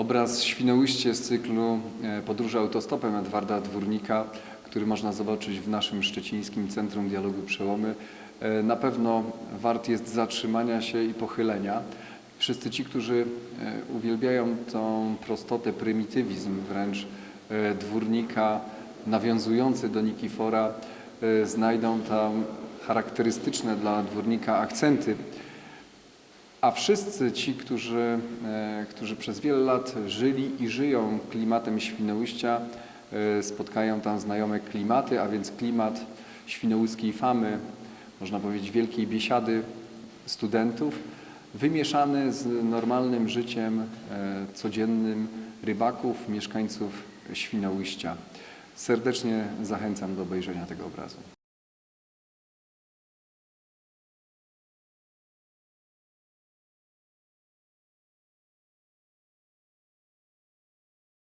Obraz Świnoujście z cyklu e, Podróże autostopem Edwarda Dwórnika, który można zobaczyć w naszym szczecińskim Centrum Dialogu Przełomy, e, na pewno wart jest zatrzymania się i pochylenia. Wszyscy ci, którzy e, uwielbiają tą prostotę, prymitywizm wręcz Dwórnika, nawiązujący do Nikifora, znajdą tam charakterystyczne dla Dwórnika akcenty. A wszyscy ci, którzy, e, którzy przez wiele lat żyli i żyją klimatem Świnoujścia, e, spotkają tam znajome klimaty, a więc klimat świnoujskiej famy, można powiedzieć wielkiej biesiady studentów, wymieszany z normalnym życiem e, codziennym rybaków, mieszkańców Świnoujścia. Serdecznie zachęcam do obejrzenia tego obrazu.